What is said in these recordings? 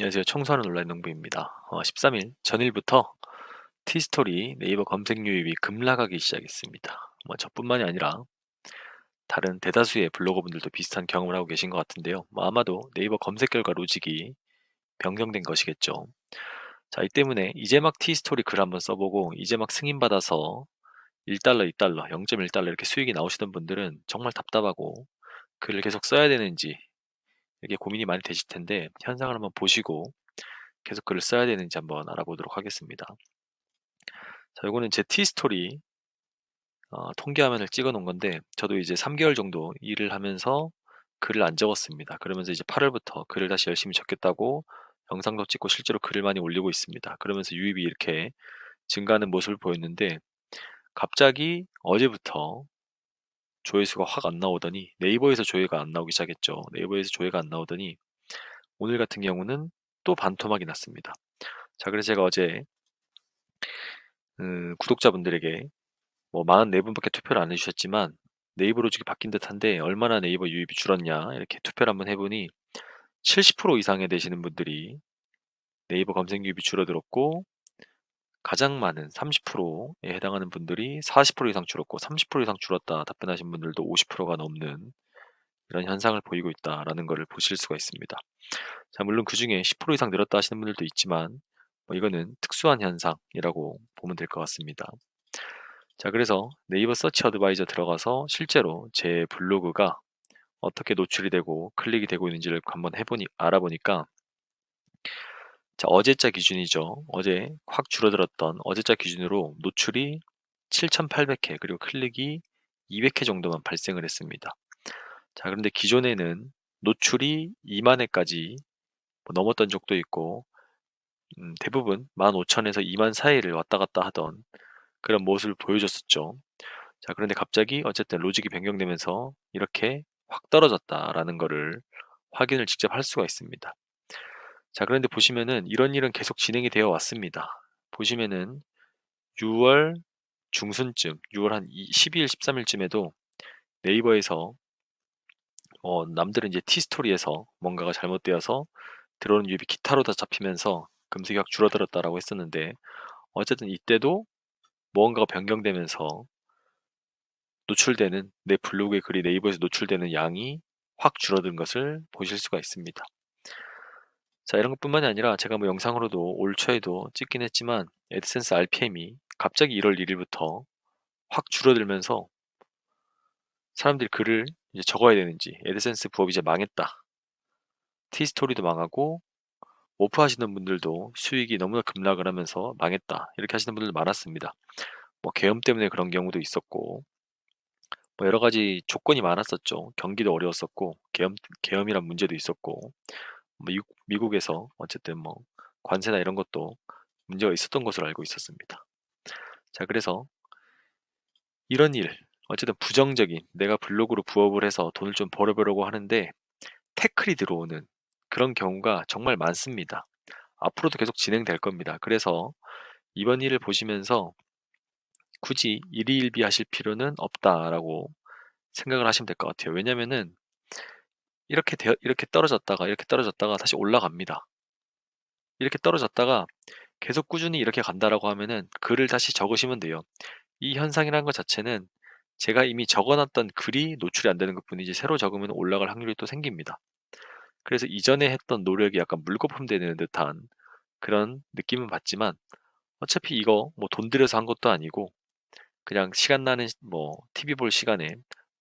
안녕하세요. 청소하는 온라인 농부입니다. 어, 13일 전일부터 티스토리 네이버 검색 유입이 급락하기 시작했습니다. 뭐 저뿐만이 아니라 다른 대다수의 블로거분들도 비슷한 경험을 하고 계신 것 같은데요. 뭐 아마도 네이버 검색 결과 로직이 변경된 것이겠죠. 자, 이 때문에 이제 막 티스토리 글 한번 써보고 이제 막 승인받아서 1달러, 2달러, 0.1달러 이렇게 수익이 나오시던 분들은 정말 답답하고 글을 계속 써야 되는지 이게 고민이 많이 되실 텐데 현상을 한번 보시고 계속 글을 써야 되는지 한번 알아보도록 하겠습니다. 자, 요거는 제 티스토리 어, 통계 화면을 찍어 놓은 건데 저도 이제 3개월 정도 일을 하면서 글을 안 적었습니다. 그러면서 이제 8월부터 글을 다시 열심히 적겠다고 영상도 찍고 실제로 글을 많이 올리고 있습니다. 그러면서 유입이 이렇게 증가하는 모습을 보였는데 갑자기 어제부터 조회수가 확 안 나오더니 네이버에서 조회가 안 나오기 시작했죠. 네이버에서 조회가 안 나오더니 오늘 같은 경우는 또 반토막이 났습니다. 자, 그래서 제가 어제 음, 구독자분들에게 뭐 44분밖에 투표를 안 해주셨지만 네이버 로직이 바뀐 듯한데 얼마나 네이버 유입이 줄었냐 이렇게 투표를 한번 해보니 70% 이상에 되시는 분들이 네이버 검색 유입이 줄어들었고 가장 많은 30%에 해당하는 분들이 40% 이상 줄었고 30% 이상 줄었다 답변하신 분들도 50%가 넘는 이런 현상을 보이고 있다라는 것을 보실 수가 있습니다. 자, 물론 그 중에 10% 이상 늘었다 하시는 분들도 있지만 뭐 이거는 특수한 현상이라고 보면 될 것 같습니다. 자, 그래서 네이버 서치 어드바이저 들어가서 실제로 제 블로그가 어떻게 노출이 되고 클릭이 되고 있는지를 한번 해 보니 알아보니까 자, 어제자 기준이죠. 어제 확 줄어들었던 어제자 기준으로 노출이 7,800 회 그리고 클릭이 200 회 정도만 발생을 했습니다. 자, 그런데 기존에는 노출이 2만 회까지 뭐 넘었던 적도 있고 음, 대부분 15,000에서 2만 사이를 왔다 갔다 하던 그런 모습을 보여줬었죠. 자, 그런데 갑자기 어쨌든 로직이 변경되면서 이렇게 확 떨어졌다라는 거를 확인을 직접 할 수가 있습니다. 자, 그런데 보시면은 이런 일은 계속 진행이 되어 왔습니다. 보시면은 6월 중순쯤, 6월 한 12일, 13일쯤에도 네이버에서 어, 남들은 이제 티스토리에서 뭔가가 잘못되어서 들어오는 유입이 기타로 다 잡히면서 확 줄어들었다라고 했었는데 어쨌든 이때도 무언가가 변경되면서 노출되는 내 블로그의 글이 네이버에서 노출되는 양이 확 줄어든 것을 보실 수가 있습니다. 자, 이런 것뿐만이 아니라 제가 뭐 영상으로도 올 초에도 찍긴 했지만 애드센스 RPM이 갑자기 1월 1 일부터 확 줄어들면서 사람들이 글을 이제 적어야 되는지 애드센스 부업이 이제 망했다. 티스토리도 망하고 오프 하시는 분들도 수익이 너무나 급락을 하면서 망했다. 이렇게 하시는 분들도 많았습니다. 뭐 계엄 때문에 그런 경우도 있었고 뭐 여러 가지 조건이 많았었죠. 경기도 어려웠었고 계엄 계엄이란 문제도 있었고 뭐 미국, 미국에서 어쨌든 뭐 관세나 이런 것도 문제가 있었던 것으로 알고 있었습니다. 자, 그래서 이런 일, 어쨌든 부정적인 내가 블로그로 부업을 해서 돈을 좀 벌어보려고 하는데 태클이 들어오는 그런 경우가 정말 많습니다. 앞으로도 계속 진행될 겁니다. 그래서 이번 일을 보시면서 굳이 일희일비 하실 필요는 없다라고 생각을 하시면 될 것 같아요. 왜냐면은 이렇게 되어, 이렇게 떨어졌다가 이렇게 떨어졌다가 다시 올라갑니다. 이렇게 떨어졌다가 계속 꾸준히 이렇게 간다라고 하면은 글을 다시 적으시면 돼요. 이 현상이라는 것 자체는 제가 이미 적어놨던 글이 노출이 안 되는 것 뿐이지 새로 적으면 올라갈 확률이 또 생깁니다. 그래서 이전에 했던 노력이 약간 물거품 되는 듯한 그런 느낌은 받지만 어차피 이거 뭐 돈 들여서 한 것도 아니고 그냥 시간 나는 뭐 TV 볼 시간에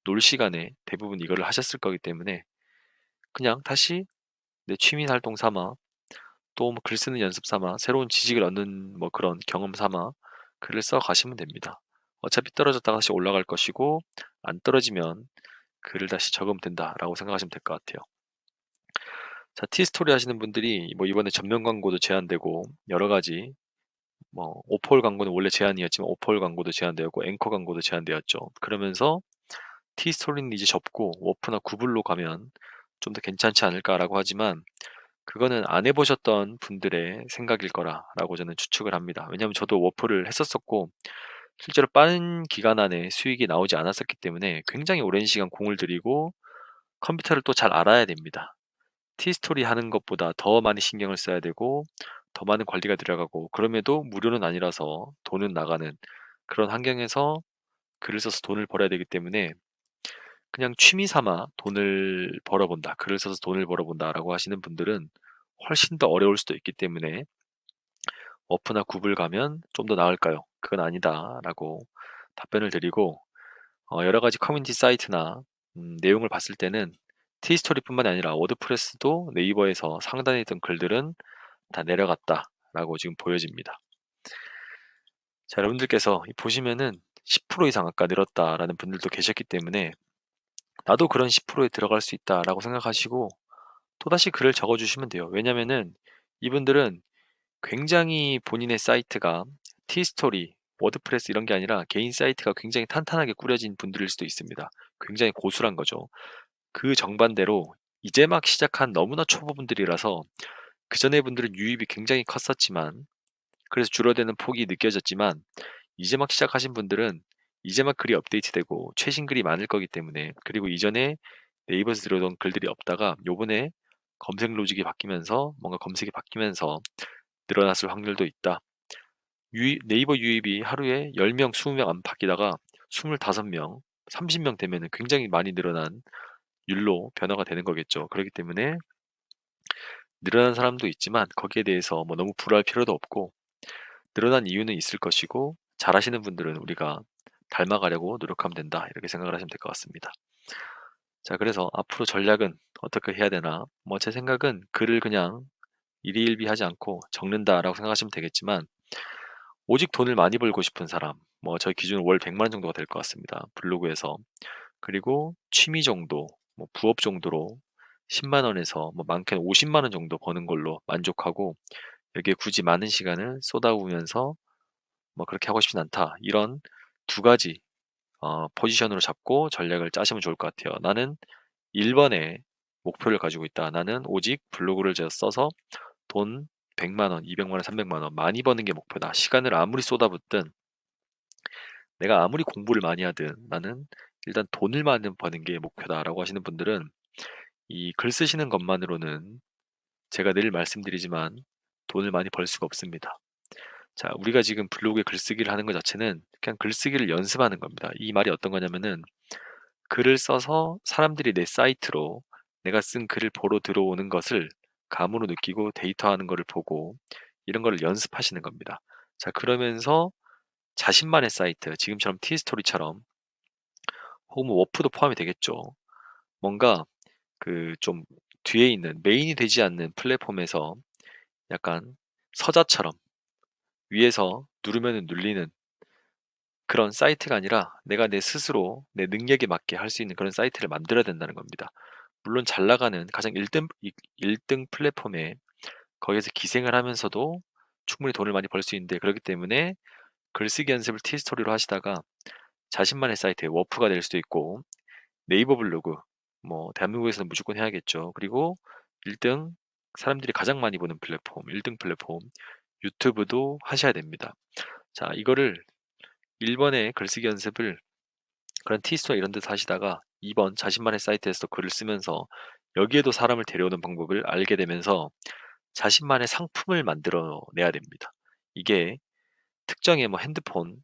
놀 시간에 대부분 이거를 하셨을 거기 때문에 그냥 다시 내 취미 활동 삼아 또 뭐 글 쓰는 연습 삼아 새로운 지식을 얻는 뭐 그런 경험 삼아 글을 써 가시면 됩니다. 어차피 떨어졌다가 다시 올라갈 것이고 안 떨어지면 글을 다시 적으면 된다라고 생각하시면 될 것 같아요. 자, 티스토리 하시는 분들이 뭐 이번에 전면 광고도 제한되고 여러 가지 뭐 오폴 광고는 원래 제한이었지만 오폴 광고도 제한되었고 앵커 광고도 제한되었죠. 그러면서 티스토리는 이제 접고 워프나 구글로 가면 좀 더 괜찮지 않을까라고 하지만 그거는 안 해 보셨던 분들의 생각일 거라라고 저는 추측을 합니다. 왜냐하면 저도 워프를 했었었고 실제로 빠른 기간 안에 수익이 나오지 않았었기 때문에 굉장히 오랜 시간 공을 들이고 컴퓨터를 또 잘 알아야 됩니다. 티스토리 하는 것보다 더 많이 신경을 써야 되고 더 많은 관리가 들어가고 그럼에도 무료는 아니라서 돈은 나가는 그런 환경에서 글을 써서 돈을 벌어야 되기 때문에 그냥 취미 삼아 돈을 벌어본다. 글을 써서 돈을 벌어본다라고 하시는 분들은 훨씬 더 어려울 수도 있기 때문에 어프나 굽을 가면 좀 더 나을까요? 그건 아니다라고 답변을 드리고 어, 여러 가지 커뮤니티 사이트나 음, 내용을 봤을 때는 티스토리뿐만 아니라 워드프레스도 네이버에서 상단에 있던 글들은 다 내려갔다라고 지금 보여집니다. 자, 여러분들께서 보시면은 10% 이상 아까 늘었다라는 분들도 계셨기 때문에 나도 그런 10%에 들어갈 수 있다라고 생각하시고 또다시 글을 적어주시면 돼요. 왜냐면은 이분들은 굉장히 본인의 사이트가 티스토리, 워드프레스 이런 게 아니라 개인 사이트가 굉장히 탄탄하게 꾸려진 분들일 수도 있습니다. 굉장히 고수란 거죠. 그 정반대로 이제 막 시작한 너무나 초보분들이라서 그 전에 분들은 유입이 굉장히 컸었지만 그래서 줄어드는 폭이 느껴졌지만 이제 막 시작하신 분들은 이제 막 글이 업데이트되고 최신 글이 많을 거기 때문에 그리고 이전에 네이버에서 들어오던 글들이 없다가 요번에 검색 로직이 바뀌면서 뭔가 검색이 바뀌면서 늘어났을 확률도 있다. 유입, 네이버 유입이 하루에 10 명, 20 명 안팎이다가 25 명, 30 명 되면 굉장히 많이 늘어난 율로 변화가 되는 거겠죠. 그렇기 때문에 늘어난 사람도 있지만 거기에 대해서 뭐 너무 불화할 필요도 없고 늘어난 이유는 있을 것이고 잘하시는 분들은 우리가 닮아가려고 노력하면 된다 이렇게 생각을 하시면 될 것 같습니다. 자 그래서 앞으로 전략은 어떻게 해야 되나 뭐 제 생각은 글을 그냥 일희일비하지 않고 적는다라고 생각하시면 되겠지만 오직 돈을 많이 벌고 싶은 사람 뭐 저희 기준은 월 100만 원 정도가 될 것 같습니다. 블로그에서 그리고 취미 정도 뭐 부업 정도로 10만 원에서 뭐 많게는 50만 원 정도 버는 걸로 만족하고 여기에 굳이 많은 시간을 쏟아부으면서 뭐 그렇게 하고 싶진 않다. 이런 두 가지 어, 포지션으로 잡고 전략을 짜시면 좋을 것 같아요. 나는 1번에 목표를 가지고 있다. 나는 오직 블로그를 써서 돈 100만 원, 200만 원, 300만 원 많이 버는 게 목표다. 시간을 아무리 쏟아붓든 내가 아무리 공부를 많이 하든 나는 일단 돈을 많이 버는 게 목표다라고 하시는 분들은 이 글 쓰시는 것만으로는 제가 늘 말씀드리지만 돈을 많이 벌 수가 없습니다. 자, 우리가 지금 블로그에 글쓰기를 하는 것 자체는 그냥 글쓰기를 연습하는 겁니다. 이 말이 어떤 거냐면은 글을 써서 사람들이 내 사이트로 내가 쓴 글을 보러 들어오는 것을 감으로 느끼고 데이터하는 것을 보고 이런 거를 연습하시는 겁니다. 자, 그러면서 자신만의 사이트, 지금처럼 티스토리처럼 혹은 뭐 워프도 포함이 되겠죠. 뭔가 그 좀 뒤에 있는 메인이 되지 않는 플랫폼에서 약간 서자처럼 위에서 누르면 눌리는 그런 사이트가 아니라 내가 내 스스로 내 능력에 맞게 할 수 있는 그런 사이트를 만들어야 된다는 겁니다. 물론 잘 나가는 가장 1등, 1등 플랫폼에 거기에서 기생을 하면서도 충분히 돈을 많이 벌 수 있는데 그렇기 때문에 글쓰기 연습을 티스토리로 하시다가 자신만의 사이트에 워프가 될 수도 있고 네이버 블로그 뭐 대한민국에서는 무조건 해야겠죠. 그리고 1 등 사람들이 가장 많이 보는 플랫폼 1 등 플랫폼 유튜브도 하셔야 됩니다. 자 이거를 1번의 글쓰기 연습을 그런 티스토 이런 데서 하시다가 2번 자신만의 사이트에서 글을 쓰면서 여기에도 사람을 데려오는 방법을 알게 되면서 자신만의 상품을 만들어 내야 됩니다. 이게 특정의 뭐 핸드폰,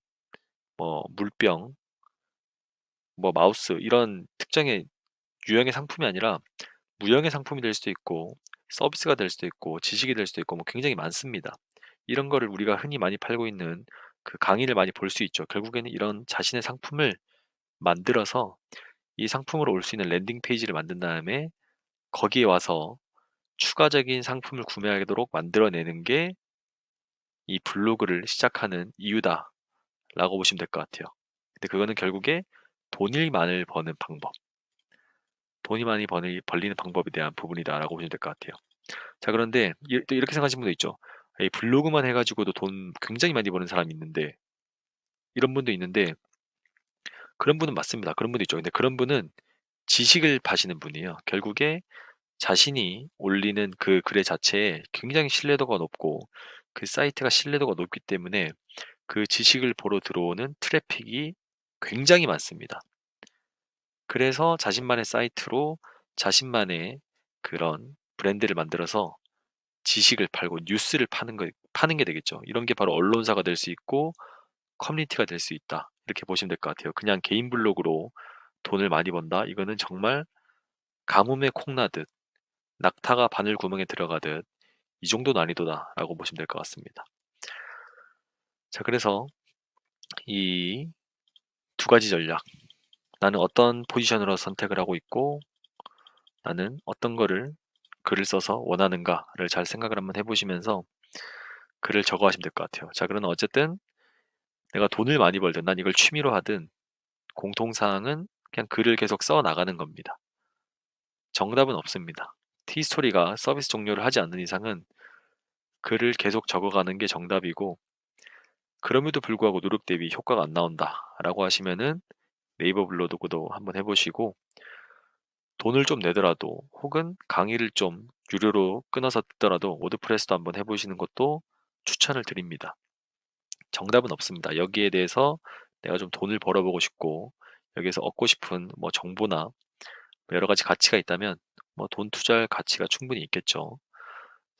뭐 물병, 뭐 마우스 이런 특정의 유형의 상품이 아니라 무형의 상품이 될 수도 있고 서비스가 될 수도 있고 지식이 될 수도 있고 뭐 굉장히 많습니다. 이런 거를 우리가 흔히 많이 팔고 있는 그 강의를 많이 볼 수 있죠. 결국에는 이런 자신의 상품을 만들어서 이 상품으로 올 수 있는 랜딩 페이지를 만든 다음에 거기에 와서 추가적인 상품을 구매하도록 만들어내는 게 이 블로그를 시작하는 이유다 라고 보시면 될 것 같아요. 근데 그거는 결국에 돈이 많이 버는 방법 돈이 많이 버는, 벌리는 방법에 대한 부분이다 라고 보시면 될 것 같아요. 자 그런데 이렇게 생각하시는 분도 있죠. 이 블로그만 해 가지고도 돈 굉장히 많이 버는 사람이 있는데 이런 분도 있는데 그런 분은 맞습니다. 그런 분도 있죠. 근데 그런 분은 지식을 파시는 분이에요. 결국에 자신이 올리는 그 글의 자체에 굉장히 신뢰도가 높고 그 사이트가 신뢰도가 높기 때문에 그 지식을 보러 들어오는 트래픽이 굉장히 많습니다. 그래서 자신만의 사이트로 자신만의 그런 브랜드를 만들어서 지식을 팔고 뉴스를 파는 거 파는 게 되겠죠. 이런 게 바로 언론사가 될 수 있고 커뮤니티가 될 수 있다. 이렇게 보시면 될 것 같아요. 그냥 개인 블로그로 돈을 많이 번다. 이거는 정말 가뭄에 콩나듯 낙타가 바늘 구멍에 들어가듯 이 정도 난이도다라고 보시면 될 것 같습니다. 자, 그래서 이 두 가지 전략. 나는 어떤 포지션으로 선택을 하고 있고 나는 어떤 거를 글을 써서 원하는가를 잘 생각을 한번 해 보시면서 글을 적어 하시면 될 것 같아요. 자, 그러면 어쨌든 내가 돈을 많이 벌든 난 이걸 취미로 하든 공통사항은 그냥 글을 계속 써 나가는 겁니다. 정답은 없습니다. 티스토리가 서비스 종료를 하지 않는 이상은 글을 계속 적어 가는 게 정답이고 그럼에도 불구하고 노력 대비 효과가 안 나온다 라고 하시면은 네이버 블로그도 한번 해 보시고 돈을 좀 내더라도 혹은 강의를 좀 유료로 끊어서 듣더라도 워드프레스도 한번 해 보시는 것도 추천을 드립니다. 정답은 없습니다. 여기에 대해서 내가 좀 돈을 벌어 보고 싶고 여기에서 얻고 싶은 뭐 정보나 여러 가지 가치가 있다면 뭐 돈 투자할 가치가 충분히 있겠죠.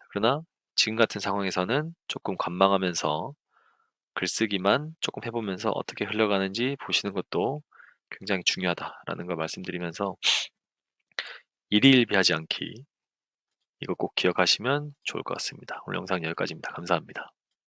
그러나 지금 같은 상황에서는 조금 관망하면서 글쓰기만 조금 해 보면서 어떻게 흘러가는지 보시는 것도 굉장히 중요하다라는 걸 말씀드리면서 일희일비하지 않기 이거 꼭 기억하시면 좋을 것 같습니다. 오늘 영상 여기까지입니다. 감사합니다.